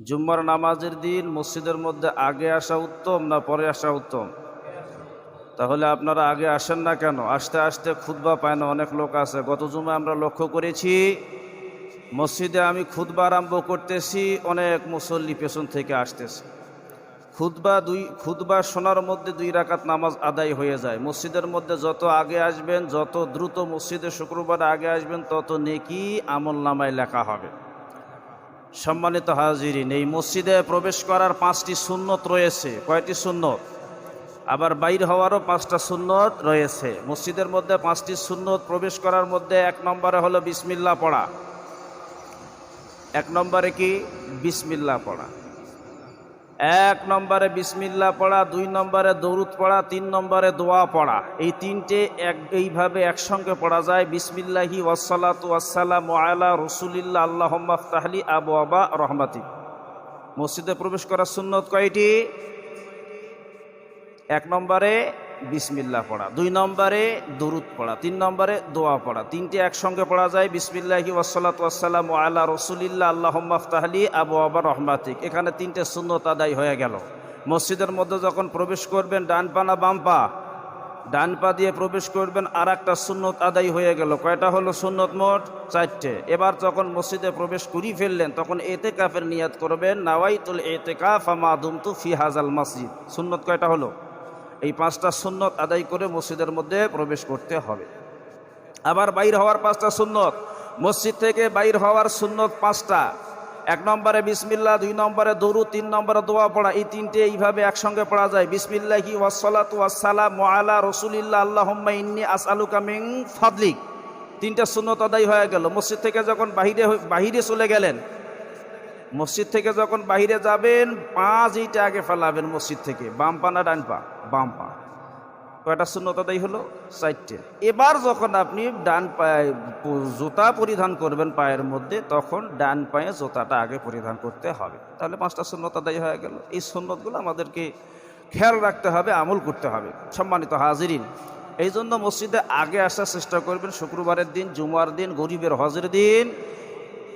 জুম্মার নামাজের দিন মসজিদের মধ্যে আগে আসা উত্তম না পরে আসা উত্তম? তাহলে আপনারা আগে আসেন না কেন? আসতে আসতে খুতবা পায় না অনেক লোক আছে। গত জুমে আমরা লক্ষ্য করেছি, মসজিদে আমি খুতবা আরম্ভ করতেছি, অনেক মুসল্লি পেছন থেকে আসতেছে। খুতবা দুই, খুতবা শোনার মধ্যে দুই রাকাত নামাজ আদায় হয়ে যায়। মসজিদের মধ্যে যত আগে আসবেন, যত দ্রুত মসজিদে শুক্রবার আগে আসবেন, তত নেকি আমল নামায় লেখা হবে। সম্মানিত হাজিরিন, এই মসজিদে প্রবেশ করার পাঁচটি সুন্নত রয়েছে। কয়টি সুন্নত? আবার বাইর হওয়ারও পাঁচটা সুন্নত রয়েছে। মসজিদের মধ্যে পাঁচটি সুন্নত প্রবেশ করার মধ্যে এক নম্বরে হলো বিসমিল্লা পড়া। এক নম্বরে কি? বিসমিল্লা পড়া। এক নম্বরে বিসমিল্লা পড়া, দুই নম্বরে দৌরুদ পড়া, তিন নম্বরে দোয়া পড়া। এই তিনটে এক, এইভাবে একসঙ্গে পড়া যায়। বিসমিল্লাহি ওয়াসালাত ওয়াসালাম আলা রসুলিল্লা আল্লাহ তাহলি আবু আবা রহমাতি। মসজিদে প্রবেশ করার সুন্নত কয়টি? এক নম্বরে বিসমিল্লা পড়া। দুই নম্বরে দরুদ পড়া, তিন নম্বরে দোয়া পড়া। তিনটে একসঙ্গে পড়া যায়, বিসমিল্লাহি ওয়াসালাত ওয়াসালাম আল্লাহ রসুলিল্লা আল্লাহ তাহলি আবু আবা রহমাতিক। এখানে তিনটে সুন্নত আদায় হয়ে গেল। মসজিদের মধ্যে যখন প্রবেশ করবেন, ডান পা না বাম পা? ডান পা দিয়ে প্রবেশ করবেন আর একটা সুন্নত আদায় হয়ে গেল। কয়টা হলো সুন্নত মোট? চারটে। এবার যখন মসজিদে প্রবেশ করি ফেললেন, তখন এতে কাফের নিয়াত করবেন, নাওয়াইতুল এতে কাফ আমাদুমতু ফি হাজাল মসজিদ। সুন্নত কয়টা হলো? এই পাঁচটা সুন্নত আদায় করে মসজিদের মধ্যে প্রবেশ করতে হবে। আবার বাইর হওয়ার পাঁচটা সুন্নত, মসজিদ থেকে বাইর হওয়ার সুন্নত পাঁচটা। এক নম্বরে বিসমিল্লা দুই নম্বরে দরু তিন নম্বরে দোয়া পড়া, এই তিনটে এইভাবে একসঙ্গে পড়া যায়। বিসমিল্লাহি ওয়াসালাত ওয়াসালাম মোয়ালা রসুলিল্লা আল্লাহ ইন্নি আসআলুকা মিন ফাদলিক। তিনটা সুন্নত আদায় হয়ে গেল। মসজিদ থেকে যখন বাহিরে বাহিরে চলে গেলেন, মসজিদ থেকে যখন বাহিরে যাবেন, পাঁচ ইটা আগে ফেলাবেন মসজিদ থেকে, বাম পা না ডান পা। বাম পা। কয়টা শূন্যতা দেয় হলো? চারটে। এবার যখন আপনি ডান পায়ে জুতা পরিধান করবেন পায়ের মধ্যে, তখন ডান পায়ে জুতাটা আগে পরিধান করতে হবে। তাহলে পাঁচটা শূন্যতা দেয় হয়ে গেল। এই সুন্নতগুলো আমাদেরকে খেয়াল রাখতে হবে, আমল করতে হবে। সম্মানিত হাজিরিন, এই জন্য মসজিদে আগে আসার চেষ্টা করবেন। শুক্রবারের দিন, জুমার দিন, গরিবের হজের দিন,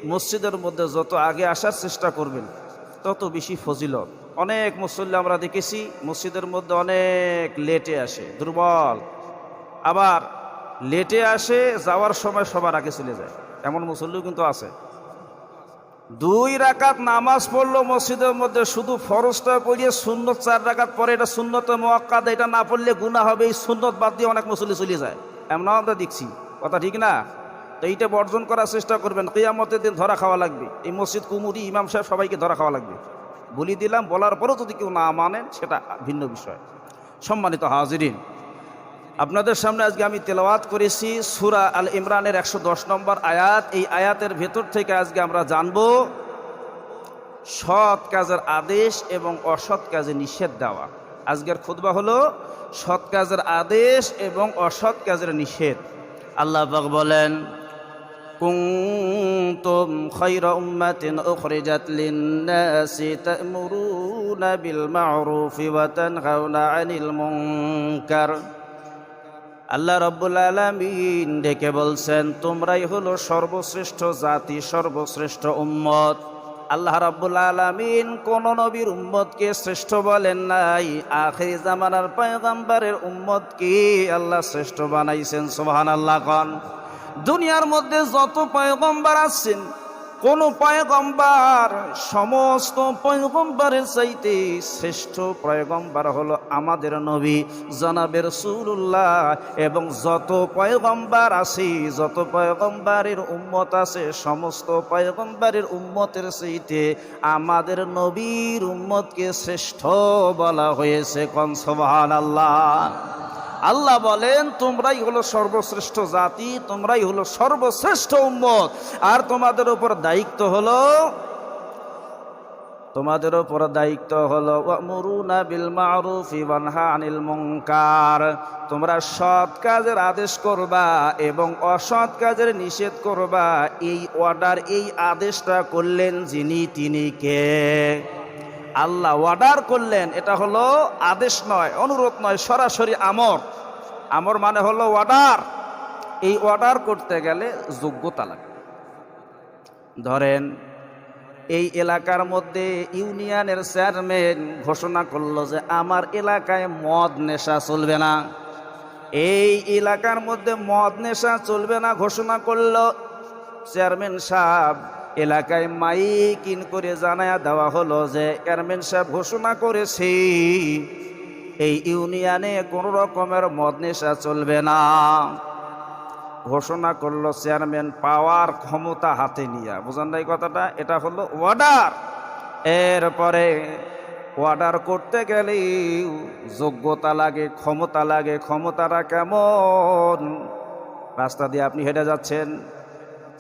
মসজিদের মধ্যে যত আগে আসার চেষ্টা করবেন, তত বেশি ফজিলত। অনেক মুসল্লি আমরা দেখেছি, মসজিদের মধ্যে অনেক লেটে আসে, দুর্বল। আবার লেটে আসে, যাওয়ার সময় সবার আগে চলে যায়। এমন মুসল্লিও কিন্তু আছে। দুই রাকাত নামাজ পড়ল মসজিদের মধ্যে, শুধু ফরজটা পড়িয়ে সুন্নত চার রাকাত পরে এটা সুন্নত মোয়াক্কাদ, এটা না পড়লে গুণা হবে, এই সুন্নত বাদ দিয়ে অনেক মুসল্লি চলে যায়। এমন আমরা দেখছি। কথা ঠিক না? তো এইটা বর্জন করার চেষ্টা করবেন। কেয়ামতের দিন ধরা খাওয়া লাগবে। এই মসজিদ কুমুরি ইমাম সাহেব সবাইকে ধরা খাওয়া লাগবে। বলি দিলাম, বলার পরও যদি কেউ না মানেন, সেটা ভিন্ন বিষয়। সম্মানিত হাজিরিন, আপনাদের সামনে আজকে আমি তেলাওয়াত করেছি সুরা আল ইমরানের একশো দশ নম্বর আয়াত। এই আয়াতের ভেতর থেকে আজকে আমরা জানব সৎ কাজের আদেশ এবং অসৎ কাজে নিষেধ দেওয়া। আজকের খুতবা হলো সৎ কাজের আদেশ এবং অসৎ কাজের নিষেধ। আল্লাহ বলেন উম্মাতিন উখরিজাত লিন-নাসি তা'মুরুনা বিল মা'রুফি ওয়া তানহাউনা 'আনিল মুনকার। আল্লাহ রব্বুল আলমিন ডেকে বলছেন, তোমরাই হলো সর্বশ্রেষ্ঠ জাতি, সর্বশ্রেষ্ঠ উম্মত। আল্লাহ রব্বুল আলমিন কোন নবীর উম্মতকে শ্রেষ্ঠ বলেন নাই। আখেরি জামানার পয়গম্বরের উম্মতকে আল্লাহ শ্রেষ্ঠ বানাইছেন সোহান আল্লাহ দুনিয়ার মধ্যে যত পয়গম্বর আসছেন কোন পয়গম্বর সমস্ত পয়গম্বরের চাইতে শ্রেষ্ঠ পয়গম্বর হলো আমাদের নবী জনাবের সুরুল্লাহ এবং যত পয়গম্বর আছে, যত পয়গম্বরের উম্মত আছে, সমস্ত পয়গম্বরের উম্মতের চাইতে আমাদের নবীর উম্মতকে শ্রেষ্ঠ বলা হয়েছে। কনসবাহান আল্লাহ আল্লাহ বলেন, তোমরাই হলো সর্বশ্রেষ্ঠ জাতি, তোমরাই হলো সর্বশ্রেষ্ঠ উম্মত। আর তোমাদের উপর দায়িত্ব হলো, তোমাদের উপর দায়িত্ব হলো মরুনা বিল মারুফি ওয়ানহা আনিল মুনকার। তোমরা সৎ কাজের আদেশ করবা এবং অসৎ কাজের নিষেধ করবা। এই অর্ডার এই আদেশটা করলেন যিনি, তিনি কে? আল্লাহ অর্ডার করলেন, এটা হলো আদেশ নয়, অনুরোধ নয়, সরাসরি আমর। আমর মানে হলো অর্ডার এই অর্ডার করতে গেলে যোগ্যতা লাগে। ধরেন, এই এলাকার মধ্যে ইউনিয়নের চেয়ারম্যান ঘোষণা করল যে, আমার এলাকায় মদ নেশা চলবে না। এই এলাকার মধ্যে মদ নেশা চলবে না ঘোষণা করল। চেয়ারম্যান সাহেব এলাকায় মাইকিন করে জানায়া দেওয়া হলো যে, চেয়ারম্যান সাহেব ঘোষণা করেছি, এই ইউনিয়নে কোনো রকমের মদ নেশা চলবে না। ঘোষণা করল চেয়ারম্যান পাওয়ার ক্ষমতা হাতে নিয়ে। বুঝান নাই কথাটা? এটা হলো অর্ডার। এরপরে অর্ডার করতে গেলে যোগ্যতা লাগে, ক্ষমতা লাগে, ক্ষমতাটা কেমন? রাস্তা দিয়ে আপনি হেঁটে যাচ্ছেন।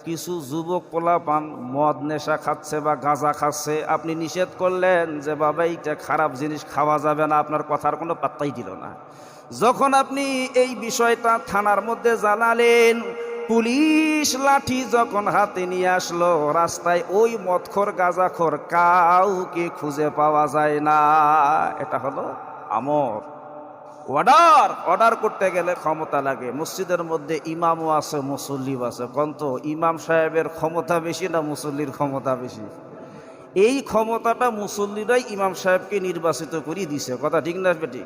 কিছু যুবক পোলাপান মদ, নেশা খাচ্ছে বা গাঁজা খাচ্ছে, আপনি নিষেধ করলেন যে, বাবা, এইটা খারাপ জিনিস, খাওয়া যাবে না। আপনার কথার কোনো পাত্তাই দিল না। যখন আপনি এই বিষয়টা থানার মধ্যে জানালেন, পুলিশ লাঠি যখন হাতে নিয়ে আসলো, রাস্তায় ওই মদখোর, গাঁজাখোর কাউকে খুঁজে পাওয়া যায় না। এটা হলো আমর। অর্ডার অর্ডার করতে গেলে ক্ষমতা লাগে। মসজিদের মধ্যে ইমামও আছে, মুসল্লিও আছে। কন্ত, ইমাম সাহেবের ক্ষমতা বেশি না মুসল্লির ক্ষমতা বেশি? এই ক্ষমতাটা মুসল্লিরাই ইমাম সাহেবকে নির্বাচিত করে দিছে। কথা ঠিক না বেটি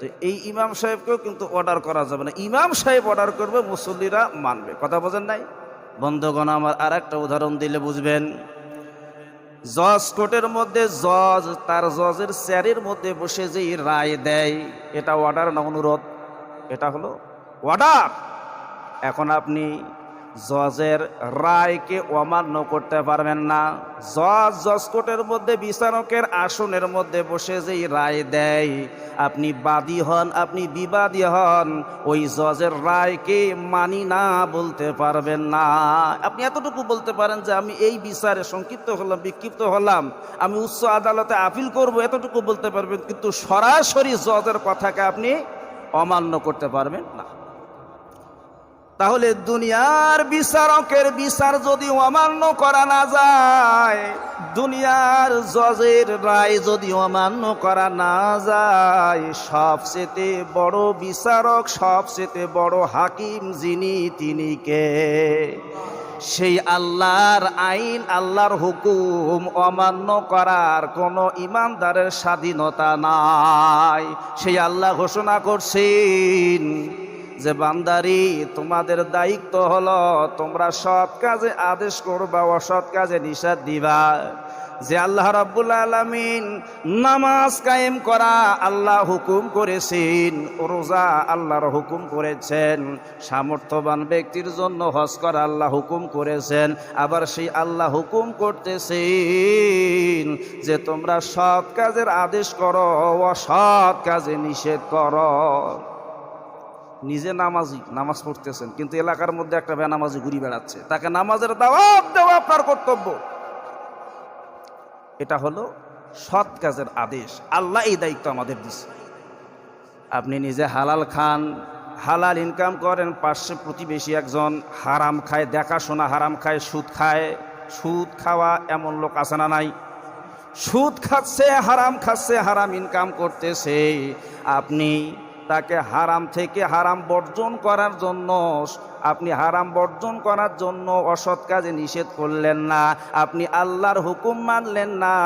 তো এই ইমাম সাহেবকেও কিন্তু অর্ডার করা যাবে না। ইমাম সাহেব অর্ডার করবে, মুসল্লিরা মানবে। কথা বোঝেন নাই? বন্ধগণ, আমার আর একটা উদাহরণ দিলে বুঝবেন। জজ কোর্টের মধ্যে জজ, তার জজের চেয়ারের মধ্যে বসে যে রায় দেয়, এটা অর্ডার না অনুরোধ? এটা হলো অর্ডার এখন আপনি জজের রায়কে অমান্য করতে পারবেন না। জজ জজ কোর্টের মধ্যে, বিচারকের আসনের মধ্যে বসে যেই রায় দেয়, আপনি বাদী হন, আপনি বিবাদী হন, ওই জজের রায়কে মানি না বলতে পারবেন না। আপনি এতটুকু বলতে পারেন যে আমি এই বিচারে সংক্ষিপ্ত হলাম, বিক্ষিপ্ত হলাম, আমি উচ্চ আদালতে আপিল করব, এতটুকু বলতে পারবেন, কিন্তু সরাসরি জজের কথাকে আপনি অমান্য করতে পারবেন না। তাহলে দুনিয়ার বিচারকের বিচার যদি অমান্য করা না যায়, দুনিয়ার জজের রায় যদি অমান্য করা না যায়, সবচেয়ে বড় বিচারক, সবচেয়ে বড় হাকিম যিনি, তিনি কে? সেই আল্লাহর আইন, আল্লাহর হুকুম অমান্য করার কোনো ইমানদারের স্বাধীনতা নাই। সেই আল্লাহ ঘোষণা করছেন যে বান্দারি, তোমাদের দায়িত্ব হলো তোমরা সৎ কাজে আদেশ করবা, অসৎ কাজে নিষেধ দিবা। যে আল্লাহ রাব্বুল আলামিন নামাজ কায়েম করা আল্লাহ হুকুম করেছেন, রোজা আল্লাহর হুকুম করেছেন, সামর্থ্যবান ব্যক্তির জন্য হজ করা আল্লাহ হুকুম করেছেন, আবার সেই আল্লাহ হুকুম করতেছেন যে তোমরা সৎ কাজের আদেশ করো, অসৎ কাজে নিষেধ করো। নিজে নামাজি, নামাজ পড়তেছেন, কিন্তু এলাকার মধ্যে একটা বেনামাজি ঘুরি বেড়াচ্ছে। তাকে নামাজের দাওয়াত দেওয়া আপনার কর্তব্য। এটা হলো সৎ কাজের আদেশ। আল্লাহ এই দায়িত্ব আমাদের দিচ্ছে আপনি নিজে হালাল খান, হালাল ইনকাম করেন, পার্শ্বে প্রতিবেশী একজন হারাম খায়, দেখাশোনা হারাম খায়, সুদ খায়, সুদ খাওয়া এমন লোক আছে না নাই? সুদ খাচ্ছে, হারাম খাচ্ছে, হারাম ইনকাম করতেছে। আপনি তাকে হারাম থেকে হারাম বর্জন করার জন্য, আপনি হারাম বর্জন করার জন্য অসৎ কাজে নিষেধ করলেন না, আপনি আল্লাহর হুকুম মানলেন না,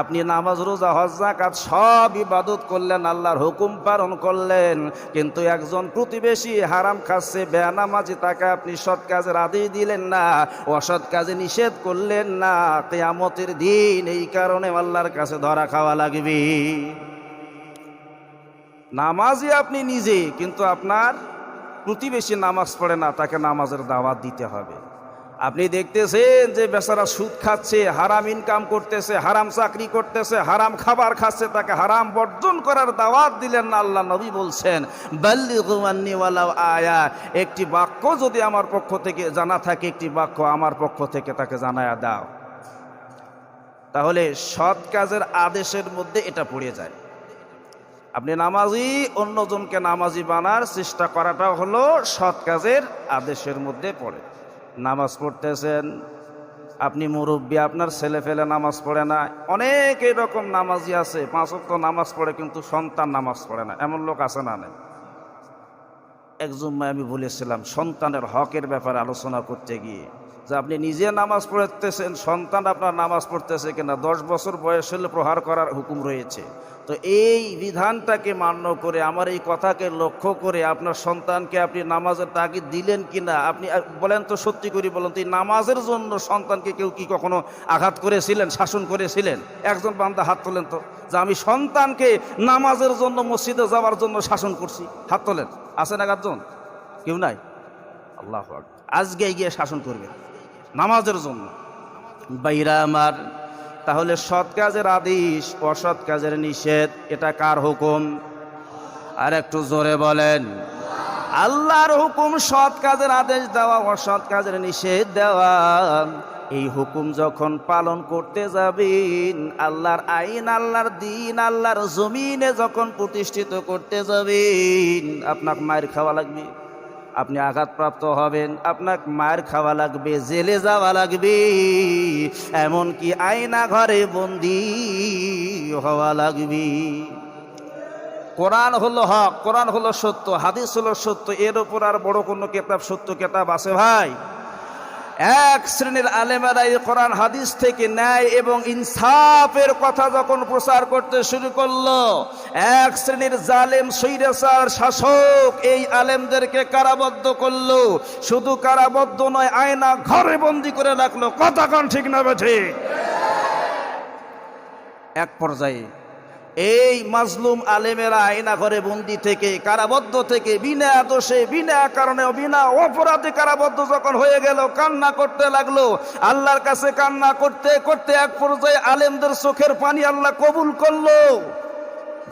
আপনি নামাজ, রোজা, হজ জাকাত সব ইবাদত করলেন, আল্লাহর হুকুম পালন করলেন, কিন্তু একজন প্রতিবেশী হারাম খাচ্ছে, বেনামাজি তাকে আপনি সৎ কাজের আদেশ দিলেন না, অসৎ কাজে নিষেধ করলেন না, কেয়ামতের দিন এই কারণে আল্লাহর কাছে ধরা খাওয়া লাগবে। নামাজই আপনি নিজে, কিন্তু আপনার প্রতিবেশী নামাজ পড়ে না, তাকে নামাজের দাওয়াত দিতে হবে। আপনি দেখতেছেন যে বেচারা সুদ খাচ্ছে, হারাম ইনকাম করতেছে, হারাম চাকরি করতেছে, হারাম খাবার খাচ্ছে, তাকে হারাম বর্জন করার দাওয়াত দিলেন না আল্লাহ নবী বলছেন বাল্লিগুমান্নিওয়ালা আয়া একটি বাক্য যদি আমার পক্ষ থেকে জানা থাকে, একটি বাক্য আমার পক্ষ থেকে তাকে জানায়া দাও। তাহলে সৎ কাজের আদেশের মধ্যে এটা পড়ে যায়। আপনি নামাজি, অন্যজনকে নামাজি বানার চেষ্টা করাটা হলো সৎ কাজের আদেশের মধ্যে পড়ে। নামাজ পড়তেছেন, আপনি মুরব্বী, আপনার ছেলে ফেলে নামাজ পড়ে না। অনেক এরকম নামাজি আছে, পাঁচ অক্ট নামাজ পড়ে কিন্তু সন্তান নামাজ পড়ে না। এমন লোক আছে না নেই? এক জুম্মায় আমি বলেছিলাম, সন্তানের হকের ব্যাপারে আলোচনা করতে গিয়ে যে আপনি নিজে নামাজ পড়তেছেন, সন্তান আপনার নামাজ পড়তেছে কিনা, দশ বছর বয়স হলে প্রহার করার হুকুম রয়েছে। তো এই বিধানটাকে মান্য করে, আমার এই কথাকে লক্ষ্য করে আপনার সন্তানকে আপনি নামাজের তাগিদ দিলেন কিনা, আপনি বলেন তো সত্যি করি বলেন তো, এই নামাজের জন্য সন্তানকে কেউ কি কখনো আঘাত করেছিলেন, শাসন করেছিলেন? একজন বান্দা হাত তোলেন তো, যে আমি সন্তানকে নামাজের জন্য মসজিদে যাওয়ার জন্য শাসন করছি, হাত তোলেন। আছেন এক আধজন কেউ নাই? আল্লাহ। আজকে গিয়ে শাসন করবে নামাজের জন্য। বাইরা আমার, তাহলে সৎ কাজের আদেশ, অসৎ কাজের নিষেধ, এটা কার হুকুম? আর একটু জোরে বলেন। আল্লাহর হুকুম সৎ কাজের আদেশ দেওয়া, অসৎ কাজের নিষেধ দেওয়া। এই হুকুম যখন পালন করতে যাবেন, আল্লাহর আইন, আল্লাহর দিন, আল্লাহর জমিনে যখন প্রতিষ্ঠিত করতে যাবেন, আপনার মায়ের খাওয়া লাগবে। আপনি আঘাতপ্রাপ্ত হবেন আপনার মায়ের খাওয়া লাগবে, জেলে যাওয়া লাগবে, এমনকি আয়না ঘরে বন্দি হওয়া লাগবে। কোরআন হলো হক, কোরআন হলো সত্য, হাদিস হলো সত্য, এর ওপর আর বড় কোনো কেতাব, সত্য কেতাব আছে ভাই? এক শ্রেণির আলেমেরা এই কোরআন, হাদিস থেকে ন্যায় এবং ইনসাফের কথা যখন প্রচার করতে শুরু করল, এক শ্রেণির জালেম সৈরাসার শাসক এই আলেমদেরকে কারাবদ্ধ করল। শুধু কারাবদ্ধ নয়, আয়না ঘরে বন্দি করে রাখল। কথা কন ঠিক না বেঠে এক পর্যায়ে এই মাজলুম আলেমেরা আয়না ঘরে বন্দি থেকে, কারাবদ্ধ থেকে, বিনা দোষে, বিনা কারণে বিনা অপরাধে কারাবদ্ধ যখন হয়ে গেল, কান্না করতে লাগল। আল্লাহর কাছে কান্না করতে করতে এক পর্যায়ে আলেমদের চোখের পানি আল্লাহ কবুল করল।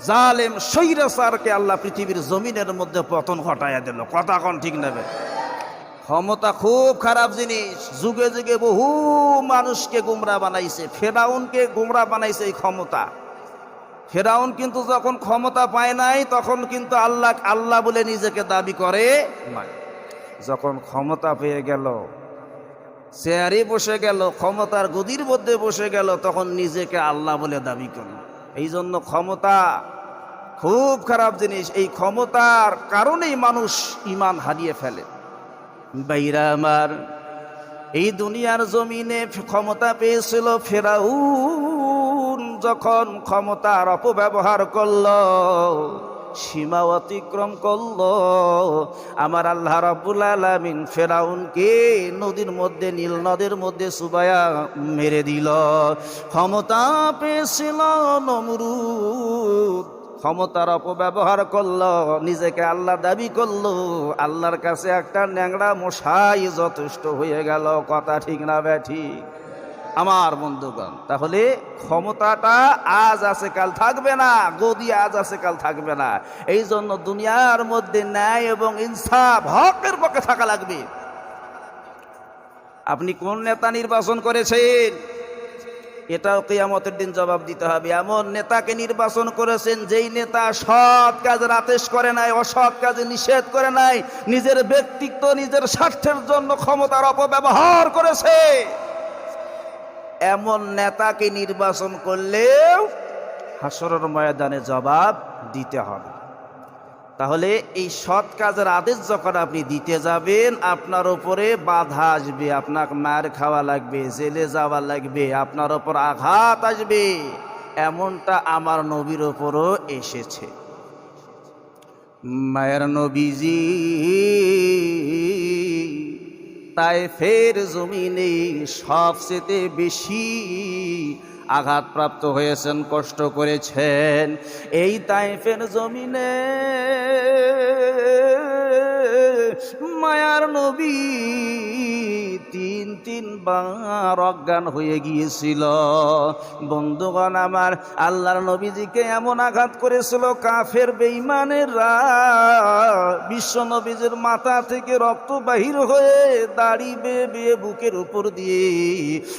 জালেম সৈরাসারকে আল্লাহ পৃথিবীর জমিনের মধ্যে পতন ঘটাইয়া দিল। কথা কন ঠিক নেবে ক্ষমতা খুব খারাপ জিনিস। যুগে যুগে বহু মানুষকে গুমরা বানাইছে, ফেরাউনকে গুমরা বানাইছে এই ক্ষমতা। ফেরাউন কিন্তু যখন ক্ষমতা পায় নাই, তখন কিন্তু আল্লাহ আল্লাহ বলে নিজেকে দাবি করে নাই। যখন ক্ষমতা পেয়ে গেল, চেয়ারে বসে গেল, ক্ষমতার গদির মধ্যে বসে গেল, তখন নিজেকে আল্লাহ বলে দাবি করল। এই জন্য ক্ষমতা খুব খারাপ জিনিস। এই ক্ষমতার কারণেই মানুষ ইমান হারিয়ে ফেলে। বাইরা আমার, এই দুনিয়ার জমিনে ক্ষমতা পেয়েছিল ফেরাউন যখন ক্ষমতার অপব্যবহার করল, সীমা অতিক্রম করল, আমার আল্লাহ রাব্বুল আলামিন ফেরাউনকে নদীর মধ্যে, নীল নদের মধ্যে সুবায়া মেরে দিল। ক্ষমতা পেয়েছিল নমরুদ। ক্ষমতার অপব্যবহার করল, নিজেকে আল্লাহ দাবি করল, আল্লাহর কাছে একটা ন্যাংড়া মশাই যথেষ্ট হয়ে গেল। কথা ঠিক না ব্যাঠি আমার বন্ধুগণ, তাহলে ক্ষমতাটা আজ আছে কাল থাকবে না, গদি আজ আছে কাল থাকবে না। এই জন্য দুনিয়ার মধ্যে ন্যায় এবং ইনসাফ হকের পক্ষে থাকা লাগবে। আপনি কোন নেতা নির্বাচন করেছেন? এটাও কেয়ামতের দিন জবাব দিতে হবে। এমন নেতাকে নির্বাচন করেছেন যেই নেতা সৎ কাজের রাতেশ করে নাই, অসৎ কাজে নিষেধ করে নাই, নিজের ব্যক্তিত্ব, নিজের স্বার্থের জন্য ক্ষমতার অপব্যবহার করেছে। এমন নেতাকে নির্বাচন করলেও হাসরের ময়দানে জবাব দিতে হবে। তাহলে এই সৎ কাজের আদেশ যখন আপনি দিতে যাবেন, আপনার উপরে বাধা আসবে আপনার মার খাওয়া লাগবে, জেলে যাওয়া লাগবে, আপনার ওপর আঘাত আসবে, এমনটা আমার নবীর ওপরও এসেছে। মায়ের নবীজি তাই ফের জমিনে সবচেয়ে বেশি আঘাতপ্রাপ্ত হয়েছেন কষ্ট করেছেন। এই তাইফের জমিনে মায়ার নবী তিন তিন তিনবার অজ্ঞান হয়ে গিয়েছিল। বন্ধুগণ আমার, আল্লাহর নবীজিকে এমন আঘাত করেছিল, কাফের বেইমানেরা বিশ্ব নবীজির মাথা থেকে রক্ত বাহির হয়ে দাড়ি বেয়ে বেয়ে বুকের উপর দিয়ে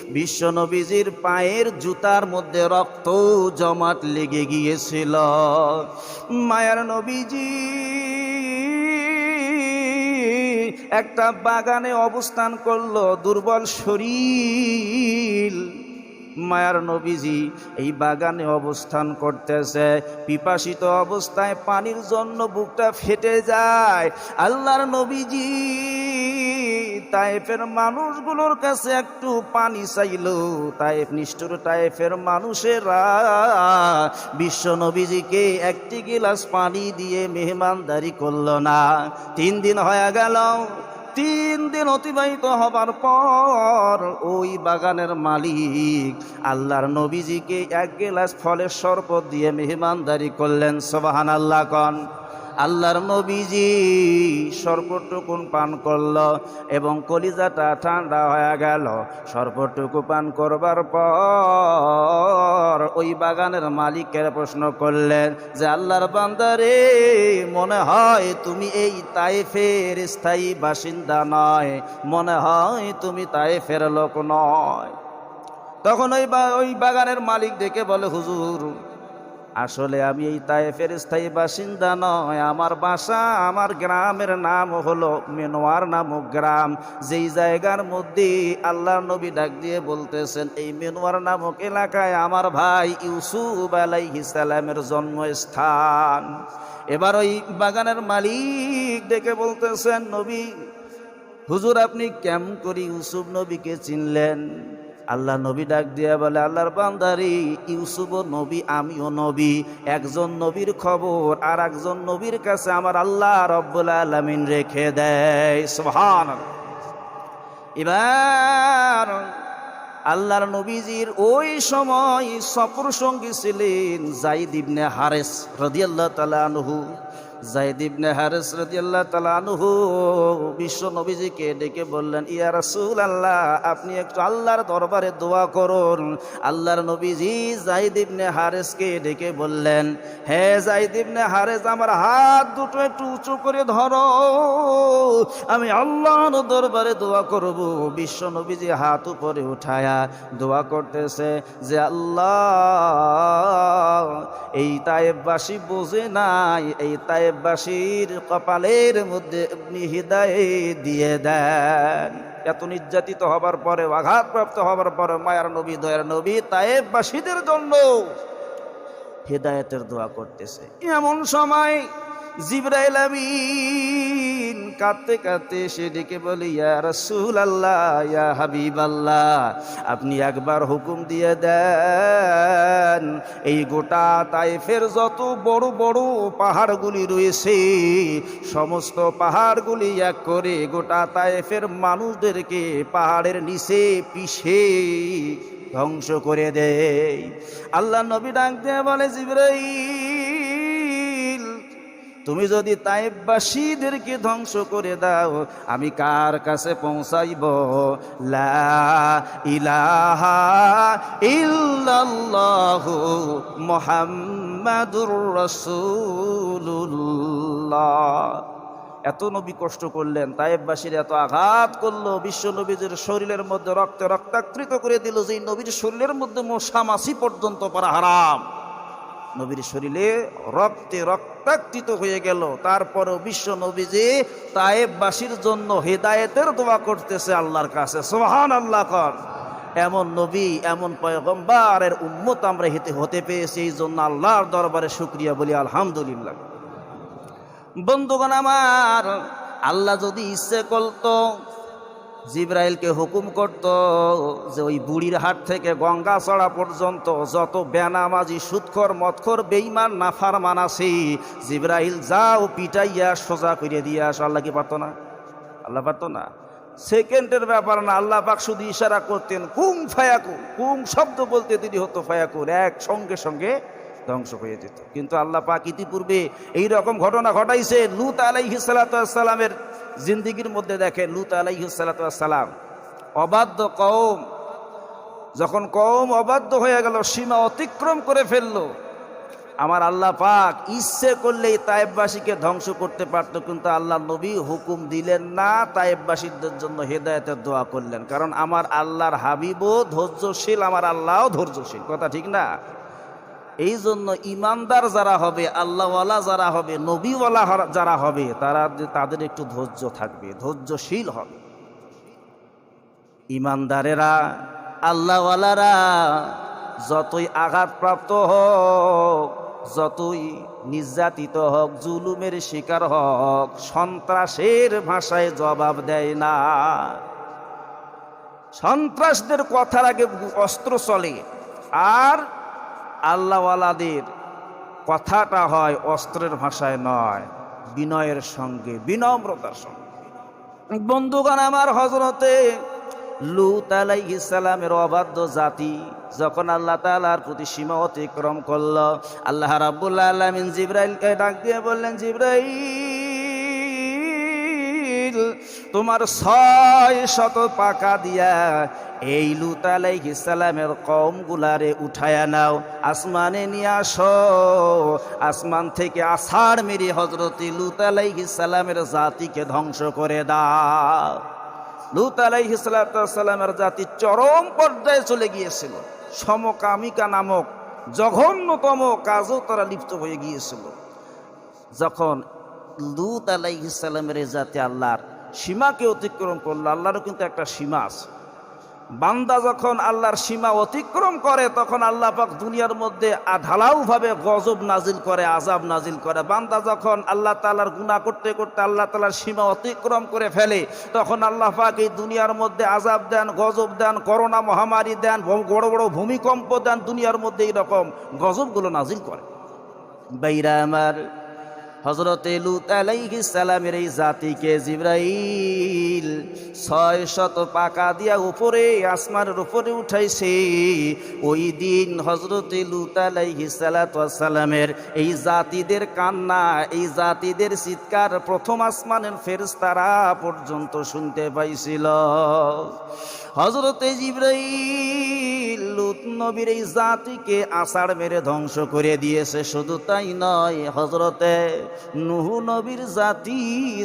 বিশ্ব নবীজির পায়ের জুতার মধ্যে রক্ত জমাট লেগে গিয়েছিল। মায়ার নবীজি একটা বাগানে অবস্থান করল দুর্বল শরীর। মায়ার নবীজি এই বাগানে অবস্থান করতেছে। পিপাসিত অবস্থায় পানির জন্য বুকটা ফেটে যায়। আল্লাহর নবীজি তায়েফের মানুষগুলোর কাছে একটু পানি চাইল। তায়েফ নিষ্ঠুর তায়েফের মানুষেরা বিশ্ব নবীজিকে একটি গিলাস পানি দিয়ে মেহমানদারি করল না। তিন দিন হয়ে গেল। তিন দিন অতিবাহিত হবার পর ওই বাগানের মালিক আল্লাহর নবীজিকে এক গেলাস ফলের শরবত দিয়ে মেহমানদারি করলেন সোবাহান আল্লাহ কন। আল্লাহর নবীজি সর্বটুকুন পান করল এবং কলিজাটা ঠান্ডা হয়ে গেল। সর্বটুকু পান করবার পর ওই বাগানের মালিকের প্রশ্ন করলেন, যে আল্লাহর বান্দারে, মনে হয় তুমি এই তাইফের স্থায়ী বাসিন্দা নয়? মনে হয় তুমি তাইফের লোক নয়? তখন ওই ওই বাগানের মালিক ডেকে বলে, হুজুর আসলে আমি এই তায়েফের স্থায়ী বাসিন্দা নয়। আমার বাসা, আমার গ্রামের নাম হলো মেনোয়ার নামক গ্রাম। যেই জায়গার মধ্যে আল্লাহ নবী ডাক দিয়ে বলতেছেন, এই মেনোয়ার নামক এলাকায় আমার ভাই ইউসুফ আলাইহিস সালামের জন্মস্থান। এবার ওই বাগানের মালিক ডেকে বলতেছেন, নবী, হুজুর আপনি কেমন করি ইউসুফ নবীকে চিনলেন? আল্লাহ নবী ডাক দিয়া বলে, আল্লাহর বান্দারি ইউসুফও নবী, আমিও নবী। একজন নবীর খবর আর একজন নবীর কাছে আমার আল্লাহ রব্বুল আলমিন রেখে দেয়। সুবহান এবার আল্লাহর নবীজির ওই সময় সফর সঙ্গী ছিলেন জাইদ ইবনে হারেস রদিয়াল্লাহ তালা জাইদ ইবনে হারেস রদিয়াল্লাহ তালা আনহু বিশ্ব নবীজিকে ডেকে বললেন, ইয়া রাসূল আল্লাহ আপনি একটু আল্লাহর দরবারে দোয়া করুন। আল্লাহর নবীজি জাইদ ইবনে হারেসকে ডেকে বললেন, হে জাইদ ইবনে হারেস, আমার হাত দুটো একটু উঁচু করে ধরো। আমি আল্লাহর দরবারে দোয়া করব। বিশ্ব নবীজি হাত উপরে উঠায়া দোয়া করতেছে যে, আল্লাহ, এই তায়েববাসী বোঝে নাই, এই তায়েববাসীর কপালের মধ্যে আপনি হৃদয়ে দিয়ে দেন। এত নির্যাতিত হবার পরে আঘাতপ্রাপ্ত হবার পরে মায়ার নবী, দয়ার নবী, তায়েববাসীদের জন্য হৃদায়তের দোয়া করতেছে। এমন সময় জিব্রাইল আমিন কাঁদতে কাঁদতে সে ডেকে বলি, ইয়া রাসূল আল্লাহ ইয়া হাবিব আল্লাহ আপনি একবার হুকুম দিয়ে দেন, এই গোটা তাইফের যত বড় বড় পাহাড়গুলি রয়েছে, সমস্ত পাহাড়গুলি এক করে গোটা তাইফের মানুষদেরকে পাহাড়ের নিচে পিষে ধ্বংস করে দেয়। আল্লাহ নবী ডাক দিয়ে বলে, জিব্রাইল তুমি যদি তাইবাসীদেরকে ধ্বংস করে দাও, আমি কার কাছে পৌঁছাইব? লা ইলাহা এত নবী কষ্ট করলেন, তাইববাসীর এত আঘাত করল, বিশ্ব নবীদের শরীরের মধ্যে রক্তে রক্তাকৃত করে দিল যে নবীর শরীরের মধ্যে মশা মাছি পর্যন্ত পারা হারাম। নবীর শরীরে রক্তে রক্তাক্তিত হয়ে গেল। তারপরেও বিশ্ব নবীজি তায়েববাসীর জন্য হেদায়েতের দোয়া করতেছে আল্লাহর কাছে। সোহান আল্লাহ কর। এমন নবী, এমন পয়গম্বারের উম্মত আমরা হেতে, হতে পেয়েছি, এই জন্য আল্লাহর দরবারে শুক্রিয়া বলি, আলহামদুলিল্লাহ। বন্ধুগণ আমার, আল্লাহ যদি ইচ্ছে করতো জিব্রাইলকে হুকুম করত যে ওই বুড়ির হাট থেকে গঙ্গা চড়া পর্যন্ত যত বেনামাজি, সুৎখর, মৎখর বেইমান নাফার মানাসি জিব্রাইল যাও পিটাইয়া সোজা করে দিয়ে আস। আল্লাহ কি পারতো না? আল্লাহ পারতো না? সেকেন্ডের ব্যাপার না, আল্লাহ পাক শুধু ইশারা করতেন, কুম ফায়াকুন কুম শব্দ বলতে তিনি হতো ফায়াকুর এক সঙ্গে সঙ্গে ধ্বংস হয়ে যেত। কিন্তু আল্লাহ পাক ইতিপূর্বে এই রকম ঘটনা ঘটাইছে, লুত আলাইহিসালামের জিন্দিগির মধ্যে দেখেন, লুত আলাইহিসালাম অবাধ্য কওম, যখন কওম অবাধ্য হয়ে গেল, সীমা অতিক্রম করে ফেলল। আমার আল্লাহ পাক ইচ্ছে করলেই তায়েববাসীকে ধ্বংস করতে পারতো, কিন্তু আল্লাহ নবী হুকুম দিলেন না, তায়েববাসীদের জন্য হেদায়েতের দোয়া করলেন। কারণ আমার আল্লাহর হাবিবও ধৈর্যশীল, আমার আল্লাহও ধৈর্যশীল। কথা ঠিক না? এই জন্য ইমানদার যারা হবে, আল্লাহওয়ালা যারা হবে, নবীওয়ালা যারা হবে, তারা তাদের একটু ধৈর্য থাকবে, ধৈর্যশীল হবে। ইমানদারেরা, আল্লাহওয়ালারা যতই আঘাতপ্রাপ্ত হোক, যতই নির্যাতিত হোক, জুলুমের শিকার হোক, সন্ত্রাসের ভাষায় জবাব দেয় না। সন্ত্রাসদের কথার আগে অস্ত্র চলে, আর আল্লাহওয়ালাদের কথাটা হয় অস্ত্রের ভাষায় নয়, বিনয়ের সঙ্গে, বিনম্রতার সঙ্গে। বন্ধুগণ, আমার হজরতে লুত আলাই সালামের অবাধ্য জাতি যখন আল্লাহ তালার প্রতি সীমা অতিক্রম করল, আল্লাহ রাবুল্লাহ আল্লাহ জিব্রাইলকে ডাক দিয়ে বললেন, জিব্রাইল তোমার ছয় শত পাকা দিয়া এই লুত আলাইহিস সালামের কম গুলারে উঠায়া নাও, আসমানে নিয়ে আসো। আসমান থেকে আষাঢ় মেরে হজরতি লুত আলাইহিস সালামের জাতিকে ধ্বংস করে দাও। লুত আলাইহিস সালামের জাতি চরম পর্যায়ে চলে গিয়েছিল। সমকামিকা নামক জঘন্যতম কাজও তারা লিপ্ত হয়ে গিয়েছিল। যখন লুত আলাইহিস সালামের এই জাতি আল্লাহর সীমাকে অতিক্রম করল আল্লাহরও কিন্তু একটা সীমা আছে। বান্দা যখন আল্লাহর সীমা অতিক্রম করে, তখন আল্লাহ পাক দুনিয়ার মধ্যে ঢালাউভাবে গজব নাজিল করে আজাব নাজিল করে। বান্দা যখন আল্লাহ তালার গুণা করতে করতে আল্লাহ তালার সীমা অতিক্রম করে ফেলে, তখন আল্লাহ পাক এই দুনিয়ার মধ্যে আজাব দেন, গজব দেন, করোনা মহামারী দেন বড় বড় ভূমিকম্প দেন, দুনিয়ার মধ্যে এইরকম গজবগুলো নাজিল করে। বাইরা আমার হজরত লুত আলাইহিস সালামের এই জাতিকে জিব্রাইল ছয় শত পাকা দিয়া উপরে, আসমানের উপরে উঠাইছে। ওই দিন হজরত লুত আলাইহিস সালামের এই জাতিদের কান্না, এই জাতিদের চিৎকার প্রথম আসমানের ফেরেশতারা পর্যন্ত শুনতে পাইছিল। হজরতে জিব্রাইল লুত নবীর এই জাতিকে আষাঢ় মেরে ধ্বংস করে দিয়েছে, শুধু তাই নয় হজরতে নুহু নবীর জাতি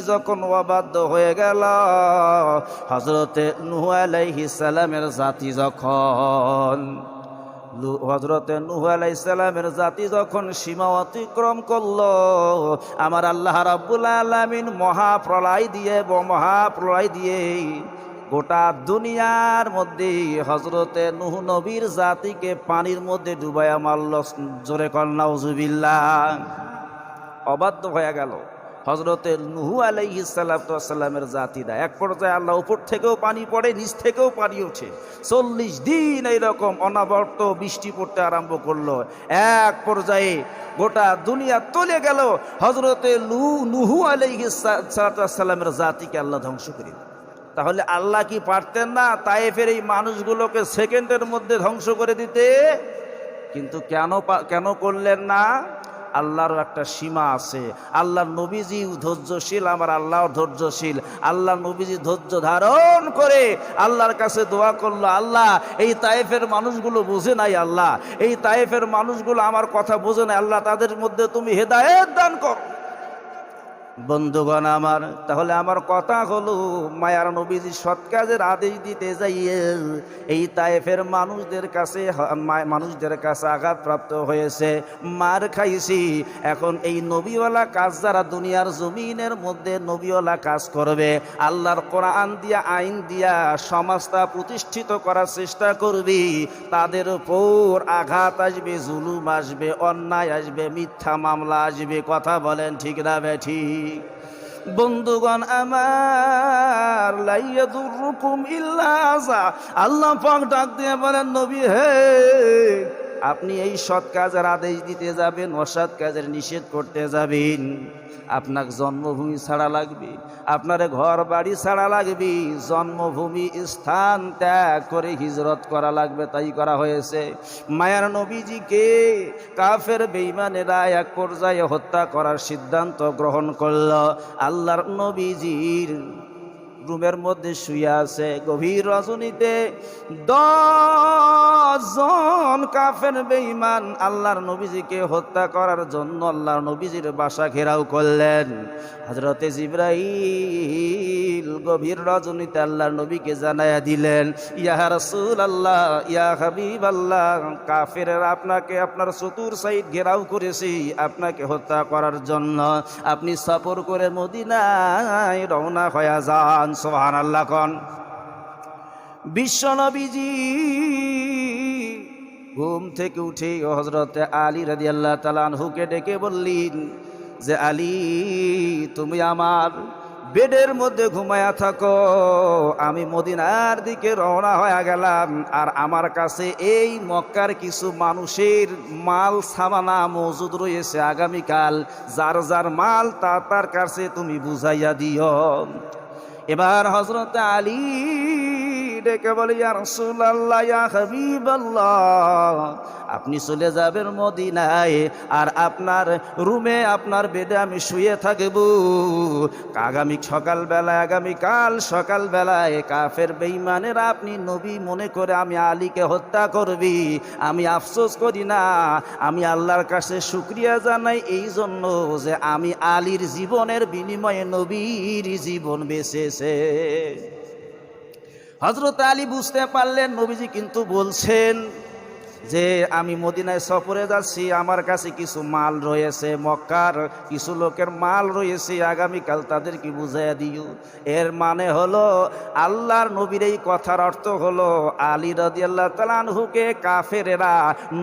যখন অবাধ্য হয়ে গেল হজরতে নুহু আলাইহিস সালামের জাতি যখন হজরতে নুহ আলাইসালামের জাতি যখন সীমা অতিক্রম করল, আমার আল্লাহ রাব্বুল আলামিন মহাপ্রলয় দিয়ে মহাপ্রলয় দিয়ে গোটা দুনিয়ার মধ্যে হজরতে নুহ নবীর জাতিকে পানির মধ্যে ডুবাইয়া মারল। জোরে কন্যা উজুবিল্লাহ অবাধ্য হয়ে গেল। হজরতে নুহু আলাইহি সাল্লামের জাতিরা এক পর্যায়ে আল্লাহ উপর থেকেও পানি পড়ে, নিচ থেকেও পানি ওঠে। চল্লিশ দিন এইরকম অনাবর্ত বৃষ্টি পড়তে আরম্ভ করল। এক পর্যায়ে গোটা দুনিয়া তলে গেল। হজরতে লু নুহু আলাইহি সাল্লামের জাতিকে আল্লাহ ধ্বংস করে দিল। তাহলে আল্লাহ কি পারতেন না তাইফের এই মানুষগুলোকে সেকেন্ডের মধ্যে ধ্বংস করে দিতে? কিন্তু কেন কেন করলেন না? আল্লাহর একটা সীমা আছে। আল্লাহ নবীজি ধৈর্যশীল, আমার আল্লাহ ধৈর্যশীল। আল্লাহ নবীজি ধৈর্য ধারণ করে আল্লাহর কাছে দোয়া করল, আল্লাহ, এই তায়েফের মানুষগুলো বোঝে নাই আল্লাহ। এই তায়েফের মানুষগুলো আমার কথা বোঝে নাই। আল্লাহ, তাদের মধ্যে তুমি হেদায়েত দান করো। বন্ধুগণ আমার, তাহলে আমার কথা হলো, মায়ার নবীজি সৎ কাজের আদেশ দিতে যাইয়ে এই তায়েফের মানুষদের কাছে মানুষদের কাছে আঘাতপ্রাপ্ত হয়েছে। মার খাইছি। এখন এই নবীওয়ালা কাজ যারা দুনিয়ার জমিনের মধ্যে নবীওয়ালা কাজ করবে, আল্লাহর কোরআন দিয়া, আইন দিয়া, সমাজটা প্রতিষ্ঠিত করার চেষ্টা করবি, তাদের উপর আঘাত আসবে, জুলুম আসবে, অন্যায় আসবে, মিথ্যা মামলা আসবে, কথা বলেন ঠিক না বন্ধুগণ আমার লাইয়াদুরুকুম ইল্লা। আল্লাহ পাক ডাক দিয়ে বলেন নবী হে আপনি এই সৎ কাজের আদেশ দিতে যাবেন, অসৎ কাজের নিষেধ করতে যাবেন। আপনার জন্মভূমি ছাড়া লাগবে, আপনার ঘর বাড়ি ছাড়া লাগবে, জন্মভূমি স্থান ত্যাগ করে হিজরত করা লাগবে, তাই করা হয়েছে। মায়ার নবীজিকে কাফের বেইমানেরা এক পর্যায়ে হত্যা করার সিদ্ধান্ত গ্রহণ করল। আল্লাহর নবীজির রুমের মধ্যে শুয়ে আছে। গভীর রজনীতে দশজন কাফের বেঈমান আল্লাহর নবীজিকে হত্যা করার জন্য আল্লাহর নবীজির বাসা ঘেরাও করলেন। হজরতে জিব্রাইল গভীর রজনীতে আল্লাহর নবীকে জানাইয়া দিলেন, ইয়া রাসূল আল্লাহ ইয়া হাবিব আল্লাহ কাফেরের আপনাকে আপনার চতুর সাইড ঘেরাও করেছি, আপনাকে হত্যা করার জন্য। আপনি সফর করে মদিনায় রওনা হয়ে যান। সোহান আল্লাহ কন। বিশ্বনবীজি ঘুম থেকে উঠে হজরতে আলী রাজি আল্লাহ তালানহুকে ডেকে বললেন যে, আলী, তুমি আমার বেডের মধ্যে ঘুমায়া থাকো। আমি মদিনার দিকে রওনা হয়ে গেলাম আর আমার কাছে এই মক্কার কিছু মানুষের মাল সামানা মজুদ রয়েছে আগামীকাল। যার যার মাল তার তার কাছে তুমি বুঝাইয়া দিও। এবার হজরত আলী ডেকে বলে আপনি চলে যাবেন মদিনায়, আর আপনার রুমে, আপনার বেডে আমি শুয়ে থাকব। আগামী সকালবেলায় আগামীকাল সকালবেলায় কাফের বেইমানের আপনি নবী মনে করে, আমি আলীকে হত্যা করবি, আমি আফসোস করি না, আমি আল্লাহর কাছে শুক্রিয়া জানাই এই জন্য যে আমি আলীর জীবনের বিনিময়ে নবীর জীবন বেঁচেছে। হজরত আলী বুঝতে পারলেন, নবীজি কিন্তু বলছেন যে, আমি মদিনায় সফরে যাচ্ছি, আমার কাছে কিছু মাল রয়েছে, মক্কার কিছু লোকের মাল রয়েছে, আগামীকাল তাদেরকে বুঝাইয়া দিও। এর মানে হলো, আল্লাহর নবীর এই কথার অর্থ হলো, আলী রদি আল্লাহ তালানহুকে কাফেরেরা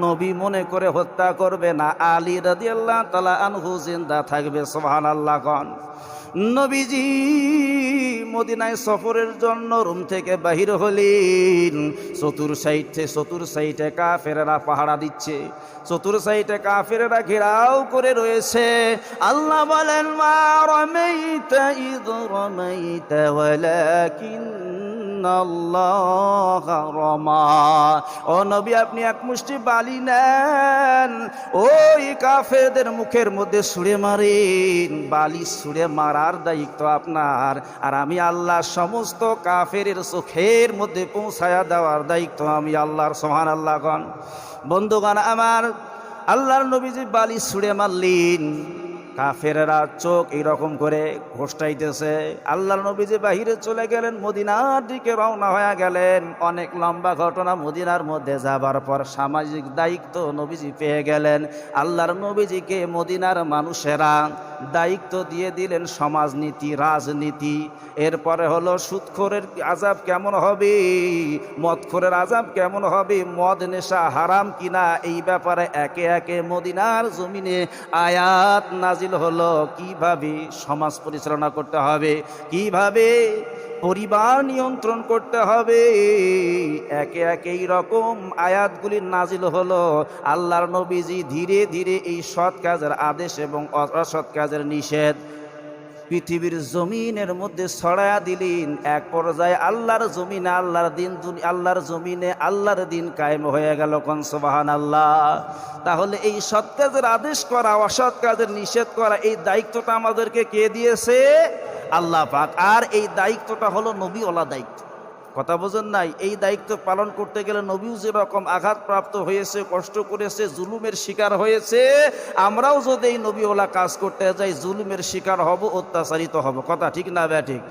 নবী মনে করে হত্যা করবে না। আলী রদি আল্লাহ তালা আনহু জিন্দা থাকবে সোহান আল্লাহ নবীজি, মদিনায় সফরের জন্য রুম থেকে বাহির হলেন। চতুর সাইডে চতুর সাইডে কাফেরেরা পাহারা দিচ্ছে। চতুর সাইডে কাফেরেরা ঘেরাও করে রয়েছে। আল্লাহ বলেন, মা রমাইতা ইদ রমাইতা ওয়ালাকিন নবী, আপনি এক মুষ্টি বালি নেন। ওই কাফেরদের মুখের মধ্যে ছুঁড়ে মারেন, বালি ছুঁড়ে মারার দায়িত্ব আপনার। আর আমি আল্লাহ সমস্ত কাফের চোখের মধ্যে পৌঁছায়া দেওয়ার দায়িত্ব আমি আল্লাহর সমান আল্লাহ গণ বন্ধুগণ আমার, আল্লাহর নবীজি বালি ছুঁড়ে মারলেন। কাফেরেরা চোখ এইরকম করে ঘোষটাইতেছে। আল্লাহ নবীজি বাহিরে চলে গেলেন, মদিনার দিকে রওনা হয়ে গেলেন। অনেক লম্বা ঘটনা মদিনার মধ্যে যাবার পর সামাজিক দায়িত্ব নবীজি পেয়ে গেলেন। আল্লাহর নবীজিকে মদিনার মানুষেরা দায়িত্ব দিয়ে দিলেন সমাজনীতি, রাজনীতি। এরপরে হলো সুৎখোরের আজাব কেমন হবে? মদখোরের আজাব কেমন হবে? মদ নেশা হারাম কিনা? এই ব্যাপারে একে একে মদিনার জমিনে আয়াত নাজিল হলো। কীভাবে সমাজ পরিচালনা করতে হবে? কীভাবে পরিবার নিয়ন্ত্রণ করতে হবে। একে একে রকম আয়াতগুলি নাজিল হলো। আল্লাহর নবীজি ধীরে ধীরে এই সৎ কাজের আদেশ এবং অসৎ কাজের নিষেধ পৃথিবীর জমিনের মধ্যে ছড়ায়া দিলেন। এক পর্যায়ে আল্লাহর জমিনে আল্লাহর দিন আল্লাহর জমিনে আল্লাহর দিন কায়েম হয়ে গেল কনসবাহান আল্লাহ তাহলে এই সৎ কাজের আদেশ করা, অসৎ কাজের নিষেধ করা, এই দায়িত্বটা আমাদেরকে কে দিয়েছে? আল্লাহ পাক। আর এই দায়িত্বটা হলো নবীওয়ালা দায়িত্ব। কথা বোঝেন নাই, এই দায়িত্ব পালন করতে গেলে নবীও যেরকম আঘাতপ্রাপ্ত হয়েছে, কষ্ট করেছে, জুলুমের শিকার হয়েছে, আমরাও যদি এই নবীওয়ালা কাজ করতে যাই, জুলুমের শিকার হব, অত্যাচারিত হব। কথা ঠিক না ব্যা ঠিক?